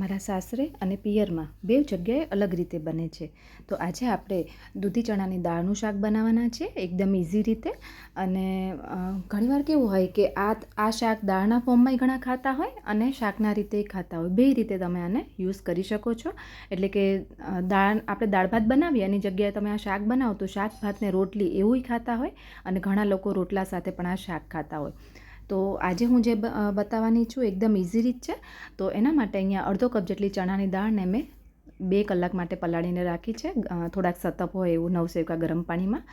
મારા સાસરે અને પિયરમાં બે જગ્યાએ અલગ રીતે બને છે. તો આજે આપણે દૂધી ચણાની દાળનું શાક બનાવવાના છે, એકદમ ઇઝી રીતે. અને ઘણીવાર કેવું હોય કે આ આ શાક દાળના ફોર્મમાંય ઘણા ખાતા હોય અને શાકના રીતે ખાતા હોય. બે રીતે તમે આને યુઝ કરી શકો છો. એટલે કે દાળ, આપણે દાળ ભાત બનાવીએ એની જગ્યાએ તમે આ શાક બનાવો તો શાક, ભાતને રોટલી એવુંય ખાતા હોય અને ઘણા લોકો રોટલા સાથે પણ આ શાક ખાતા હોય. તો આજે હું જે બતાવવાની છું એકદમ ઇઝી રીત છે. તો એના માટે અહીંયા અડધો કપ જેટલી ચણાની દાળને મેં બે કલાક માટે પલાળીને રાખી છે. થોડાક સતપ હોય એવું નવસેવકા ગરમ પાણીમાં.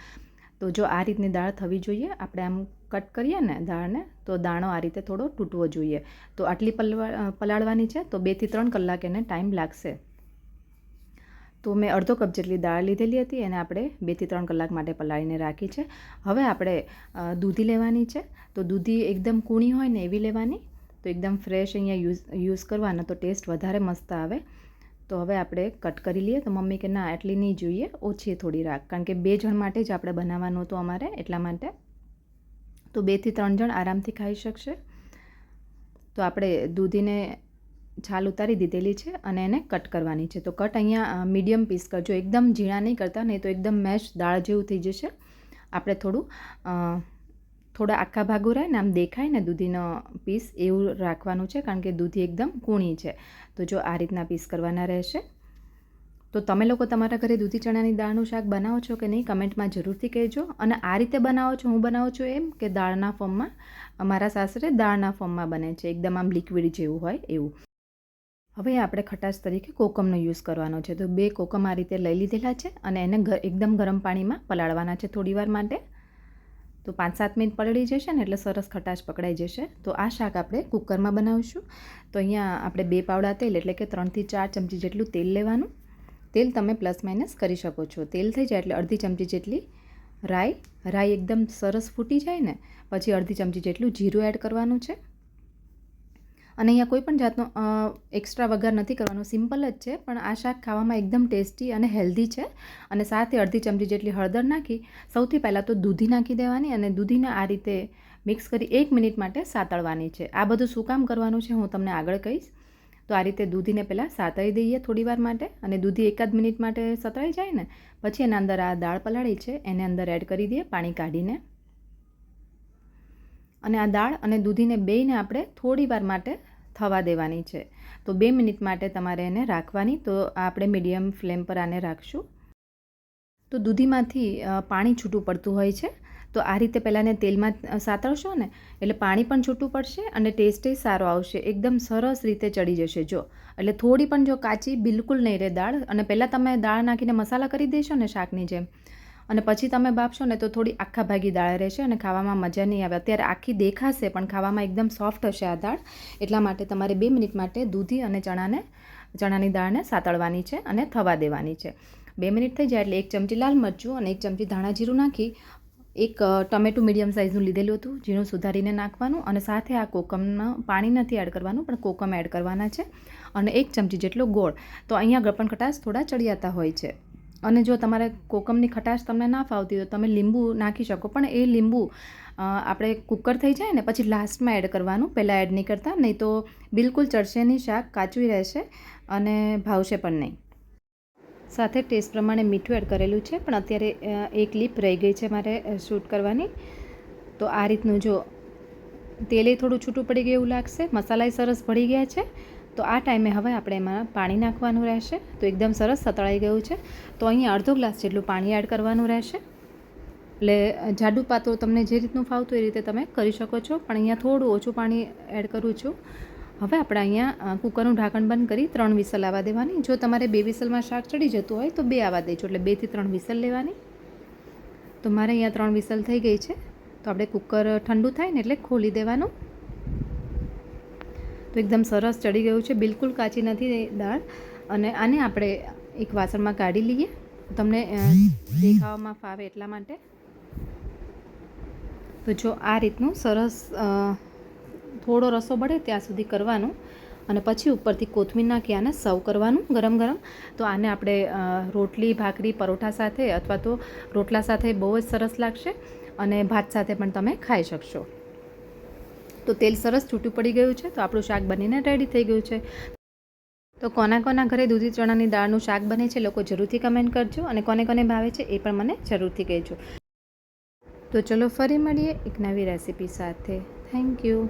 તો જો આ રીતની દાળ થવી જોઈએ, આપણે આમ કટ કરીએ ને દાળને, તો દાણો આ રીતે થોડો તૂટવો જોઈએ. તો આટલી પલવા પલાળવાની છે, તો બેથી ત્રણ કલાક એને ટાઈમ લાગશે. તો મેં અડધો કપ જેટલી દાળ લીધેલી હતી, એને આપણે બેથી ત્રણ કલાક માટે પલાળીને રાખી છે. હવે આપણે દૂધી લેવાની છે. તો દૂધી એકદમ કૂણી હોય ને એવી લેવાની, તો એકદમ ફ્રેશ અહીંયા યુઝ યુઝ કરવાનો તો ટેસ્ટ વધારે મસ્ત આવે. તો હવે આપણે કટ કરી લઈએ. તો મમ્મી કે, ના એટલી નહીં જોઈએ, ઓછી થોડી રાખ. કારણ કે બે જણ માટે જ આપણે બનાવવાનું હતું અમારે એટલા માટે. તો બેથી ત્રણ જણ આરામથી ખાઈ શકશે. તો આપણે દૂધીને છાલ ઉતારી દીધેલી છે અને એને કટ કરવાની છે. તો કટ અહીંયા મીડિયમ પીસ કરજો. એકદમ ઝીણા નહીં કરતા, નહીં તો એકદમ મેશ દાળ જેવું થઈ જશે. આપણે થોડું થોડા આખા ભાગો રહે ને આમ દેખાય ને દૂધીનો પીસ એવું રાખવાનું છે કારણ કે દૂધી એકદમ કૂણી છે. તો જો આ રીતના પીસ કરવાના રહેશે. તો તમે લોકો તમારા ઘરે દૂધી ચણાની દાળનું શાક બનાવો છો કે નહીં, કમેન્ટમાં જરૂરથી કહેજો. અને આ રીતે બનાવો છો, હું બનાવું છું એમ કે દાળના ફોર્મમાં, અમારા સાસરે દાળના ફોર્મમાં બને છે. એકદમ આમ લિક્વિડ જેવું હોય એવું. હવે આપણે ખટાશ તરીકે કોકમનો યુઝ કરવાનો છે. તો બે કોકમ આ રીતે લઈ લીધેલા છે અને એને એકદમ ગરમ પાણીમાં પલાળવાના છે થોડીવાર માટે. તો પાંચ સાત મિનિટ પલળી જશે ને એટલે સરસ ખટાશ પકડાઈ જશે. તો આ શાક આપણે કુકરમાં બનાવીશું. તો અહીંયા આપણે બે પાવડા તેલ એટલે કે ત્રણથી ચાર ચમચી જેટલું તેલ લેવાનું. તેલ તમે પ્લસ માઇનસ કરી શકો છો. તેલ થઈ જાય એટલે અડધી ચમચી જેટલી રાઈ. રાઈ એકદમ સરસ ફૂટી જાય ને, પછી અડધી ચમચી જેટલું જીરું એડ કરવાનું છે. અને અહીંયા કોઈ પણ જાતનો એક્સ્ટ્રા વઘાર નથી કરવાનો. સિમ્પલ જ છે, પણ આ શાક ખાવામાં એકદમ ટેસ્ટી અને હેલ્ધી છે. અને સાથે અડધી ચમચી જેટલી હળદર નાખી, સૌથી પહેલાં તો દૂધી નાખી દેવાની અને દૂધીને આ રીતે મિક્સ કરી એક મિનિટ માટે સાતળવાની છે. આ બધું શું કામ કરવાનું છે, હું તમને આગળ કહીશ. તો આ રીતે દૂધીને પહેલાં સાતળી દઈએ થોડી વાર માટે અને દૂધી એકાદ મિનિટ માટે સતળાઈ જાય ને, પછી એના અંદર આ દાળ પલાળી છે, એને અંદર એડ કરી દઈએ પાણી કાઢીને. અને આ દાળ અને દૂધીને બેયને આપણે થોડી વાર માટે થવા દેવાની છે. તો બે મિનિટ માટે તમારે એને રાખવાની. તો આપણે મીડિયમ ફ્લેમ પર આને રાખશું. તો દૂધીમાંથી પાણી છૂટું પડતું હોય છે. તો આ રીતે પહેલાં એને તેલમાં સાતળશો ને, એટલે પાણી પણ છૂટું પડશે અને ટેસ્ટે સારો આવશે. એકદમ સરસ રીતે ચડી જશે. જો, એટલે થોડી પણ જો કાચી બિલકુલ નહીં રહે દાળ. અને પહેલાં તમે દાળ નાખીને મસાલા કરી દેશો ને શાકની જેમ. અને પછી તમે બાફશો ને તો થોડી આખા ભાગી દાળ રહેશે અને ખાવામાં મજા નહીં આવે. અત્યારે આખી દેખાશે, પણ ખાવામાં એકદમ સોફ્ટ હશે આ દાળ. એટલા માટે તમારે બે મિનિટ માટે દૂધી અને ચણાને, ચણાની દાળને સાતળવાની છે અને થવા દેવાની છે. બે મિનિટ થઈ જાય એટલે એક ચમચી લાલ મરચું અને એક ચમચી ધાણા જીરું નાખી, એક ટમેટું મીડિયમ સાઇઝનું લીધેલું હતું, ઝીણું સુધારીને નાખવાનું અને સાથે આ કોકમનું પાણી નથી એડ કરવાનું, પણ કોકમ એડ કરવાના છે અને એક ચમચી જેટલો ગોળ. તો અહીંયા ગળપણ ખટાશ થોડા ચડિયાતા હોય છે. અને જો તમારે કોકમની ખટાશ તમને ના ફાવતી હોય તો તમે લીંબુ નાખી શકો. પણ એ લીંબુ આપણે કુકર થઈ જાય ને પછી લાસ્ટમાં એડ કરવાનું. પહેલાં એડ નહીં કરતા, નહીં તો બિલકુલ ચડશે નહીં શાક કાચું રહેશે અને ભાવશે પણ નહીં. સાથે ટેસ્ટ પ્રમાણે મીઠું એડ કરેલું છે, પણ અત્યારે એક લીપ રહી ગઈ છે મારે શૂટ કરવાની. તો આ રીતનું જો, તેલે થોડું છૂટું પડી ગયું એવું લાગશે. મસાલાય સરસ ભળી ગયા છે. તો આ ટાઈમે હવે આપણે એમાં પાણી નાખવાનું રહેશે. તો એકદમ સરસ સતળાઈ ગયું છે. તો અહીંયા અડધો ગ્લાસ જેટલું પાણી એડ કરવાનું રહેશે. એટલે જાડું પાતળું તમને જે રીતનું ફાવતું એ રીતે તમે કરી શકો છો. પણ અહીંયા થોડું ઓછું પાણી એડ કરું છું. હવે આપણે અહીંયા કુકરનું ઢાંકણ બંધ કરી ત્રણ વિસલ આવવા દેવાની. જો તમારે બે વિસલમાં શાક ચડી જતું હોય તો બે આવવા દેજો. એટલે બેથી ત્રણ વિસલ લેવાની. તો મારે અહીંયા ત્રણ વિસલ થઈ ગઈ છે. તો આપણે કુકર ઠંડુ થાય ને એટલે ખોલી દેવાનું. તો એકદમ સરસ ચડી ગયું છે. બિલકુલ કાચી નથી દાળ. અને આને આપણે એક વાસણમાં કાઢી લઈએ. તમને દેખાવામાં ફાવે એટલા માટે. તો જો આ રીતનું સરસ થોડો રસો બળે ત્યાં સુધી કરવાનું. અને પછી ઉપરથી કોથમીર નાખી આને સર્વ કરવાનું ગરમ ગરમ. તો આને આપણે રોટલી, ભાખરી, પરોઠા સાથે અથવા તો રોટલા સાથે બહુ જ સરસ લાગશે. અને ભાત સાથે પણ તમે ખાઈ શકશો. તો તેલ સરસ છૂટું પડી ગયું છે, તો આપણું શાક બનીને રેડી થઈ ગયું છે. તો કોના કોના ઘરે દૂધી ચણાની દાળનું શાક બને છે, લોકો જરૂરથી કમેન્ટ કરજો અને કોને કોને ભાવે છે એ પણ મને જરૂરથી કહેજો. તો ચલો ફરી મળીએ એક નવી રેસીપી સાથે. Thank you